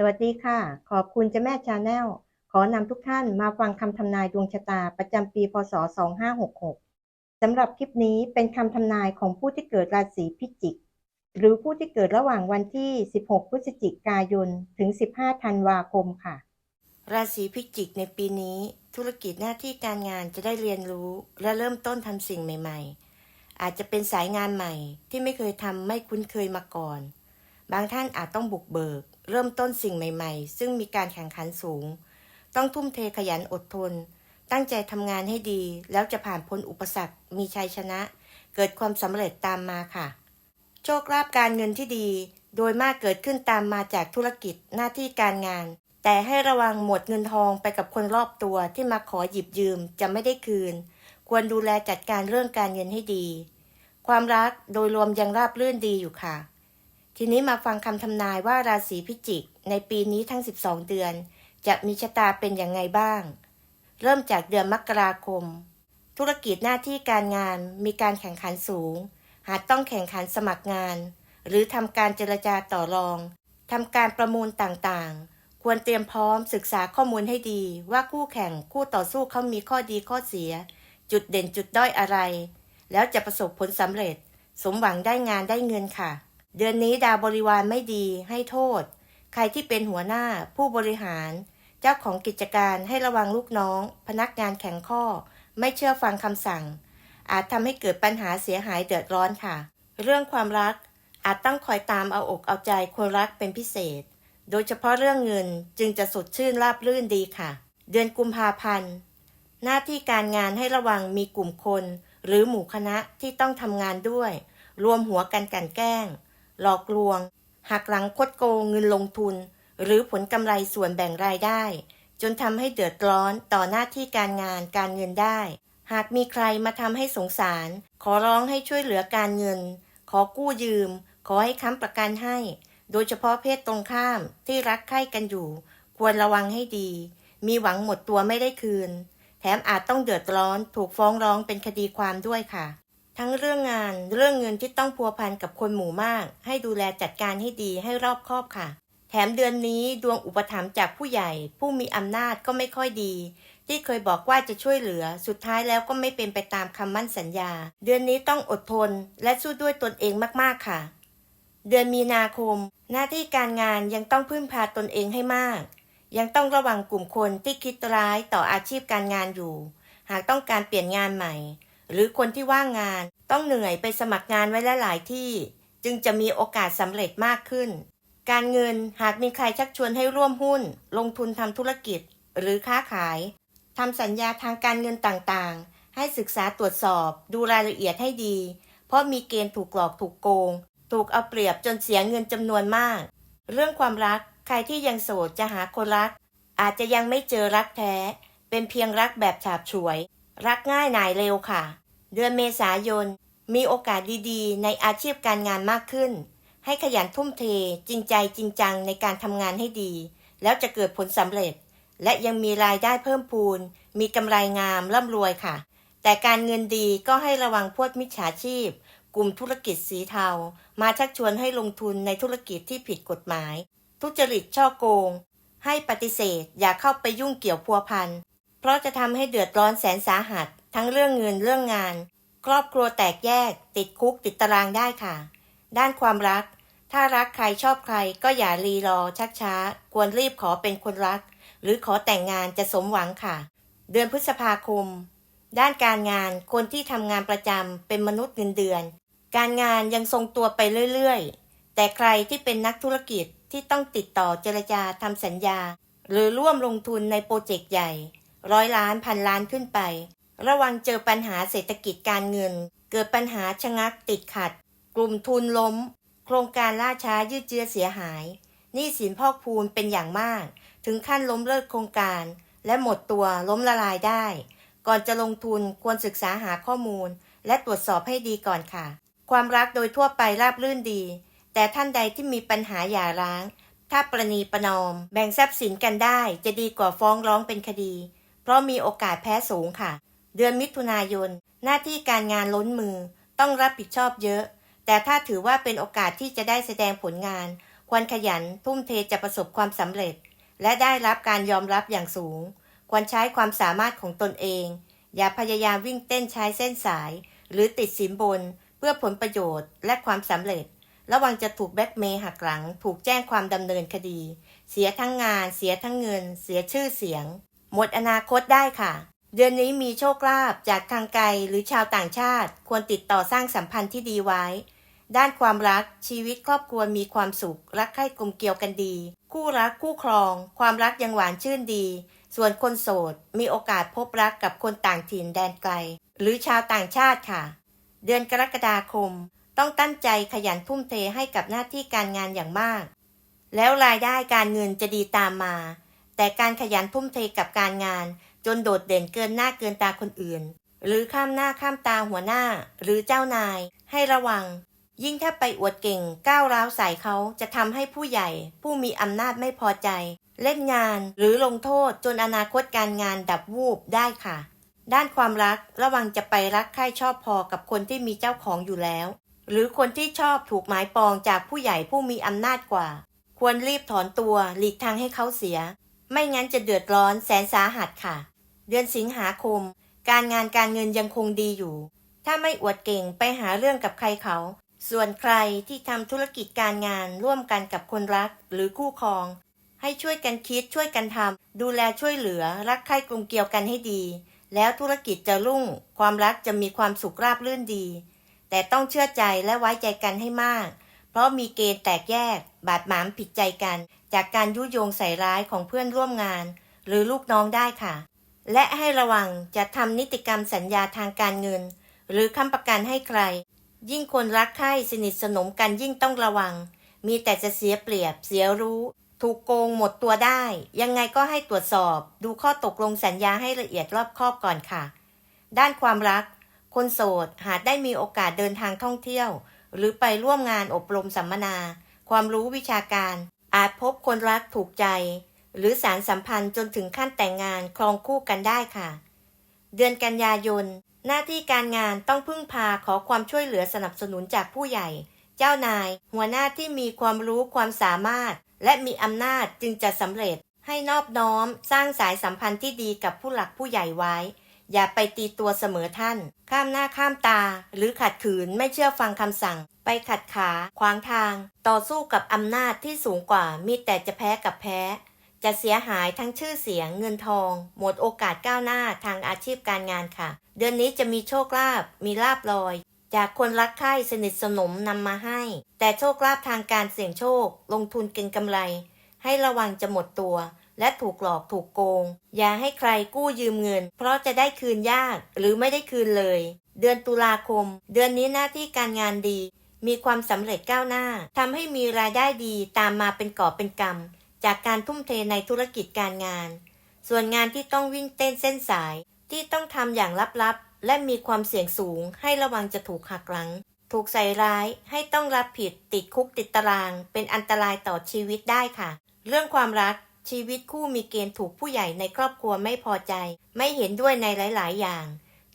สวัสดีค่ะ ขอบคุณเจ้าแม่ชาแนล ขอนำทุกท่านมาฟังคำทำนายดวงชะตาประจำปี พศ 2566 สำหรับคลิปนี้เป็นคำทำนายของผู้ที่เกิดราศีพิจิก หรือผู้ที่เกิดระหว่างวันที่ 16 พฤศจิกายน ถึง 15 ธันวาคมค่ะ ราศีพิจิกในปีนี้ ธุรกิจหน้าที่การงานจะได้เรียนรู้ และเริ่มต้นทำสิ่งใหม่ ๆ อาจจะเป็นสายงานใหม่ที่ไม่เคยทำไม่คุ้นเคยมาก่อน บางท่านอาจต้องบุกเบิก เริ่มต้นสิ่งใหม่ ๆ ซึ่งมีการแข่งขันสูง ต้องทุ่มเทขยันอดทน ตั้งใจทำงานให้ดี แล้วจะผ่านพ้นอุปสรรค มีชัยชนะ เกิดความสำเร็จตามมาค่ะ โชคลาภการเงินที่ดี โดยมากเกิดขึ้นตามมาจากธุรกิจหน้าที่การงาน แต่ให้ระวังหมดเงินทองไปกับคนรอบตัวที่มาขอหยิบยืมจะไม่ได้คืน ควรดูแลจัดการเรื่องการเงินให้ดี ความรักโดยรวมยังราบรื่นดีอยู่ค่ะ ทีนี้มาฟังคำทำนายว่าราศีพิจิก ในปีนี้ทั้ง 12 เดือน จะมีชะตาเป็นอย่างไงบ้าง เริ่มจากเดือนมกราคม ธุรกิจหน้าที่การงานมีการแข่งขันสูง หากต้องแข่งขันสมัครงาน หรือทำการเจรจาต่อรองทำการประมูลต่างๆ ควรเตรียมพร้อมศึกษาข้อมูลให้ดี ว่าคู่แข่งคู่ต่อสู้เขามีข้อดีข้อเสีย จุดเด่นจุดด้อยอะไร แล้วจะประสบผลสำเร็จ สมหวังได้งานได้เงินค่ะ เดือนนี้ดาวบริวารไม่ดีให้โทษ ใครที่เป็นหัวหน้าผู้บริหาร เจ้าของกิจการให้ระวังลูกน้อง พนักงานแข็งข้อ ไม่เชื่อฟังคำสั่ง อาจทำให้เกิดปัญหาเสียหายเดือดร้อนค่ะ เรื่องความรักอาจต้องคอยตามเอาอกเอาใจคนรักเป็นพิเศษ โดยเฉพาะเรื่องเงินจึงจะสดชื่นราบรื่นดีค่ะ เดือนกุมภาพันธ์หน้าที่การงานให้ระวังมีกลุ่มคน หรือหมู่คณะที่ต้องทำงานด้วย รวมหัวกันกันแกล้ง หลอกลวง หักหลังคดโกงเงินลงทุน หรือผลกำไรส่วนแบ่งรายได้ จนทำให้เดือดร้อนต่อหน้าที่การงานการเงินได้ หากมีใครมาทำให้สงสาร ขอร้องให้ช่วยเหลือการเงิน ขอกู้ยืม ขอให้ค้ำประกันให้ โดยเฉพาะเพศตรงข้ามที่รักใคร่กันอยู่ ควรระวังให้ดี มีหวังหมดตัวไม่ได้คืน แถมอาจต้องเดือดร้อนถูกฟ้องร้องเป็นคดีความด้วยค่ะ ทั้งเรื่องงานเรื่องเงินที่ต้องพัวพันกับคนหมู่มาก ให้ดูแลจัดการให้ดีให้รอบคอบค่ะ แถมเดือนนี้ดวงอุปถัมภ์จากผู้ใหญ่ ผู้มีอำนาจก็ไม่ค่อยดี ที่เคยบอกว่าจะช่วยเหลือ สุดท้ายแล้วก็ไม่เป็นไปตามคำมั่นสัญญา เดือนนี้ต้องอดทน และสู้ด้วยตนเองมากๆค่ะ เดือนมีนาคม หน้าที่การงานยังต้องพึ่งพาตนเองให้มาก ยังต้องระวังกลุ่มคนที่คิดร้ายต่ออาชีพการงานอยู่ หากต้องการเปลี่ยนงานใหม่ หรือคนที่ว่างงานต้องเหนื่อยไปสมัครงานไว้หลายที่ จึงจะมีโอกาสสำเร็จมากขึ้น การเงินหากมีใครชักชวนให้ร่วมหุ้น ลงทุนทำธุรกิจ หรือค้าขายทำสัญญาทางการเงินต่างๆ ให้ศึกษาตรวจสอบ ดูรายละเอียดให้ดี เพราะมีเกณฑ์ถูกหลอกถูกโกง ถูกเอาเปรียบจนเสียเงินจำนวนมาก เรื่องความรักใครที่ยังโสดจะหาคนรัก อาจจะยังไม่เจอรักแท้ เป็นเพียงรักแบบฉาบฉวย รักง่ายนายเร็วค่ะ เดือนเมษายน มีโอกาสดีๆ ในอาชีพการงานมากขึ้น ให้ขยันทุ่มเท จริงใจจริงจังในการทำงานให้ดี แล้วจะเกิดผลสำเร็จ และยังมีรายได้เพิ่มพูน มีกำไรงามร่ำรวยค่ะ แต่การเงินดีก็ให้ระวังพวกมิจฉาชีพ กลุ่มธุรกิจสีเทา มาชักชวนให้ลงทุนในธุรกิจที่ผิดกฎหมาย ทุจริตช่อโกง ให้ปฏิเสธอย่าเข้าไปยุ่งเกี่ยวพัวพัน เพราะจะทำให้เดือดร้อนแสนสาหัส ทั้งเรื่องเงินเรื่องงาน ครอบครัวแตกแยก ติดคุกติดตารางได้ค่ะ ด้านความรัก ถ้ารักใครชอบใครก็อย่ารีรอชักช้า ควรรีบขอเป็นคนรัก หรือขอแต่งงานจะสมหวังค่ะ เดือนพฤษภาคม ด้านการงานคนที่ทำงานประจำเป็นมนุษย์เงินเดือน การงานยังทรงตัวไปเรื่อยๆ แต่ใครที่เป็นนักธุรกิจที่ต้องติดต่อเจรจาทำสัญญา หรือร่วมลงทุนในโปรเจกต์ใหญ่ ร้อยล้านพันล้านขึ้นไป ระวังเจอปัญหาเศรษฐกิจการเงิน เกิดปัญหาชะงักติดขัด กลุ่มทุนล้ม โครงการล่าช้ายืดเยื้อเสียหายหนี้สินพอกพูนเป็นอย่างมาก ถึงขั้นล้มเลิกโครงการ และหมดตัวล้มละลายได้ ก่อนจะลงทุนควรศึกษาหาข้อมูล และตรวจสอบให้ดีก่อนค่ะ ความรักโดยทั่วไปราบรื่นดี แต่ท่านใดที่มีปัญหาหย่าร้างถ้าประนีประนอม แบ่งทรัพย์สินกันได้จะดีกว่าฟ้องร้องเป็นคดี ราะมีโอกาสแพ้สูงค่ะ เดือนมิถุนายน หน้าที่การงานล้นมือ ต้องรับผิดชอบเยอะ แต่ถ้าถือว่าเป็นโอกาสที่จะได้แสดงผลงาน ควรขยัน ทุ่มเทจะประสบความสำเร็จ และได้รับการยอมรับอย่างสูง ควรใช้ความสามารถของตนเอง อย่าพยายามวิ่งเต้นใช้เส้นสาย หรือติดสินบน เพื่อผลประโยชน์และความสำเร็จ ระวังจะถูกแบ็กเมย์หักหลัง ถูกแจ้งความดำเนินคดี เสียทั้งงาน เสียทั้งเงิน เสียชื่อเสียง หมดอนาคตได้ค่ะ เดือนนี้มีโชคลาภจากทางไกลหรือชาวต่างชาติ ควรติดต่อสร้างสัมพันธ์ที่ดีไว้ ด้านความรักชีวิตครอบครัวมีความสุข รักใคร่กลมเกลียวกันดี คู่รักคู่ครอง ความรักยังหวานชื่นดี ส่วนคนโสด มีโอกาสพบรักกับคนต่างถิ่นแดนไกล หรือชาวต่างชาติค่ะ เดือนกรกฎาคม ต้องตั้งใจขยันทุ่มเทให้กับหน้าที่การงานอย่างมาก แล้วรายได้การเงินจะดีตามมา แต่การขยันทุ่มเทกับการงาน จนโดดเด่นเกินหน้าเกินตาคนอื่น หรือข้ามหน้าข้ามตาหัวหน้า หรือเจ้านาย ให้ระวัง ยิ่งถ้าไปอวดเก่งก้าวร้าวใส่เขาจะทำให้ผู้ใหญ่ ผู้มีอำนาจไม่พอใจ เล่นงานหรือลงโทษจนอนาคตการงานดับวูบได้ค่ะ ด้านความรักระวังจะไปรักใคร่ชอบพอกับคนที่มีเจ้าของอยู่แล้ว หรือคนที่ชอบถูกหมายปองจากผู้ใหญ่ผู้มีอำนาจกว่าควรรีบถอนตัวหลีกทางให้เขาเสีย ไม่งั้นจะเดือดร้อนแสนสาหัสค่ะ เดือนสิงหาคม การงานการเงินยังคงดีอยู่ ถ้าไม่อวดเก่งไปหาเรื่องกับใครเขา ส่วนใครที่ทำธุรกิจการงานร่วมกันกับคนรักหรือคู่ครอง ให้ช่วยกันคิดช่วยกันทำดูแลช่วยเหลือรักใคร่กลมเกลียวกันให้ดี แล้วธุรกิจจะรุ่ง ความรักจะมีความสุขราบรื่นดี แต่ต้องเชื่อใจและไว้ใจกันให้มาก เพราะมีเกณฑ์แตกแยก บาดหมางผิดใจกัน จากการยุยงใส่ร้ายของเพื่อนร่วมงาน หรือลูกน้องได้ค่ะ และให้ระวังจะทำนิติกรรมสัญญาทางการเงิน หรือค้ำประกันให้ใคร ยิ่งคนรักใคร่สนิทสนมกันยิ่งต้องระวัง มีแต่จะเสียเปรียบเสียรู้ ถูกโกงหมดตัวได้ ยังไงก็ให้ตรวจสอบ ดูข้อตกลงสัญญาให้ละเอียดรอบคอบก่อนค่ะ ด้านความรัก คนโสดหากได้มีโอกาสเดินทางท่องเที่ยว หรือไปร่วมงานอบรมสัมมนา ความรู้วิชาการ อาจพบคนรักถูกใจ หรือสารสัมพันธ์จนถึงขั้นแต่งงานครองคู่กันได้ค่ะ เดือนกันยายน หน้าที่การงานต้องพึ่งพาขอความช่วยเหลือสนับสนุนจากผู้ใหญ่ เจ้านาย หัวหน้าที่มีความรู้ความสามารถ และมีอำนาจจึงจะสำเร็จให้นอบน้อมสร้างสายสัมพันธ์ที่ดีกับผู้หลักผู้ใหญ่ไว้ อย่าไปตีตัวเสมอท่าน ข้ามหน้าข้ามตา หรือขัดขืนไม่เชื่อฟังคำสั่ง ไปขัดขา ขวางทาง ต่อสู้กับอำนาจที่สูงกว่ามีแต่จะแพ้กับแพ้ จะเสียหายทั้งชื่อเสียงเงินทอง หมดโอกาสก้าวหน้าทางอาชีพการงานค่ะ เดือนนี้จะมีโชคลาภมีลาบลอย จากคนรักใคร่สนิทสนมนำมาให้ แต่โชคลาภทางการเสี่ยงโชค ลงทุนเก็งกำไร ให้ระวังจะหมดตัว และถูกหลอกถูกโกง อย่าให้ใครกู้ยืมเงิน เพราะจะได้คืนยากหรือไม่ได้คืนเลย เดือนตุลาคม เดือนนี้หน้าที่การงานดี มีความสำเร็จก้าวหน้าทำให้มีรายได้ดีตามมาเป็นก่อเป็นกำจากการทุ่มเทในธุรกิจการงาน ส่วนงานที่ต้องวิ่งเต้นเส้นสาย ที่ต้องทำอย่างลับๆ และมีความเสี่ยงสูง ให้ระวังจะถูกหักหลังถูกใส่ร้ายให้ต้องรับผิดติดคุกติดตาราง เป็นอันตรายต่อชีวิตได้ค่ะ เรื่องความรัก ชีวิตคู่มีเกณฑ์ถูกผู้ใหญ่ในครอบครัวไม่พอใจ ไม่เห็นด้วยในหลาย ๆ อย่าง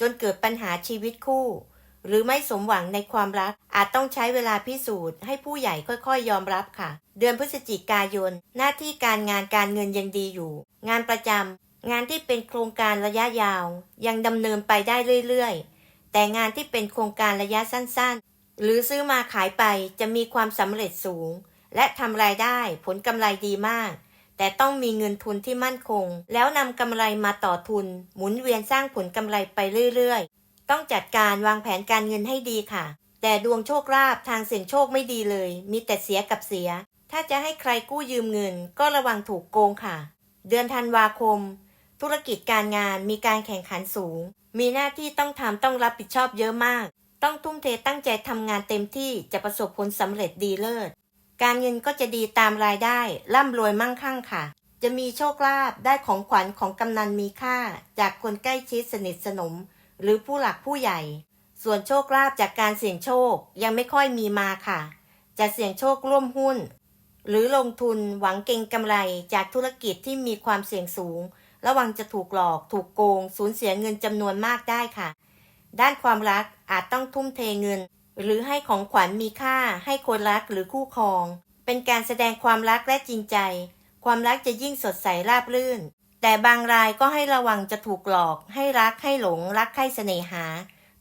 จนเกิดปัญหาชีวิตคู่ หรือไม่สมหวังในความรัก อาจต้องใช้เวลาพิสูจน์ให้ผู้ใหญ่ค่อย ๆ ยอมรับค่ะ เดือนพฤศจิกายน หน้าที่การงานการเงินยังดีอยู่ งานประจำงานที่เป็นโครงการระยะยาว ยังดำเนินไปได้เรื่อย ๆ แต่งานที่เป็นโครงการระยะสั้น ๆ หรือซื้อมาขายไปจะมีความสำเร็จสูง และทำรายได้ผลกำไรดีมาก แต่ต้องมีเงินทุนที่มั่นคง แล้วนำกำไรมาต่อทุน หมุนเวียนสร้างผลกำไรไปเรื่อยๆ ต้องจัดการวางแผนการเงินให้ดีค่ะ แต่ดวงโชคลาภทางเสี่ยงโชคไม่ดีเลย มีแต่เสียกับเสีย ถ้าจะให้ใครกู้ยืมเงิน ก็ระวังถูกโกงค่ะ เดือนธันวาคม ธุรกิจการงานมีการแข่งขันสูง มีหน้าที่ต้องทำต้องรับผิดชอบเยอะมาก ต้องทุ่มเทตั้งใจทำงานเต็มที่จะประสบผลสำเร็จดีเลิศ การเงินก็จะดีตามรายได้ ร่ำรวยมั่งคั่งค่ะ จะมีโชคลาภได้ของขวัญของกำนันมีค่า จากคนใกล้ชิดสนิทสนม หรือผู้หลักผู้ใหญ่ ส่วนโชคลาภจากการเสี่ยงโชคยังไม่ค่อยมีมาค่ะ จะเสี่ยงโชคร่วมหุ้น หรือลงทุนหวังเก็งกำไรจากธุรกิจที่มีความเสี่ยงสูง ระวังจะถูกหลอก ถูกโกง สูญเสียเงินจำนวนมากได้ค่ะ ด้านความรักอาจต้องทุ่มเทเงิน หรือให้ของขวัญมีค่าให้คนรักหรือคู่ครอง เป็นการแสดงความรักและจริงใจ ความรักจะยิ่งสดใสราบรื่น แต่บางรายก็ให้ระวังจะถูกหลอก ให้รักให้หลง รักให้เสน่หา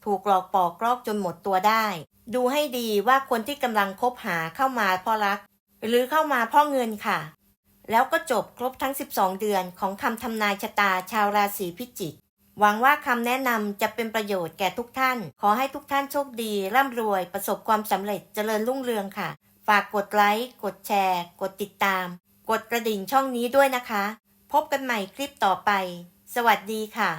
ถูกหลอกปอกลอกจนหมดตัวได้ ดูให้ดีว่าคนที่กำลังคบหาเข้ามาเพราะรัก หรือเข้ามาเพราะเงินค่ะ แล้วก็จบครบทั้ง 12 เดือนของคำทำนายชะตาชาวราศีพิจิก หวังว่าคำแนะนำจะเป็นประโยชน์แก่ทุกท่าน ขอให้ทุกท่านโชคดี ร่ำรวย ประสบความสำเร็จเจริญรุ่งเรืองค่ะ ฝากกดไลค์ กดแชร์ กดติดตาม กดกระดิ่งช่องนี้ด้วยนะคะ พบกันใหม่คลิปต่อไป สวัสดีค่ะ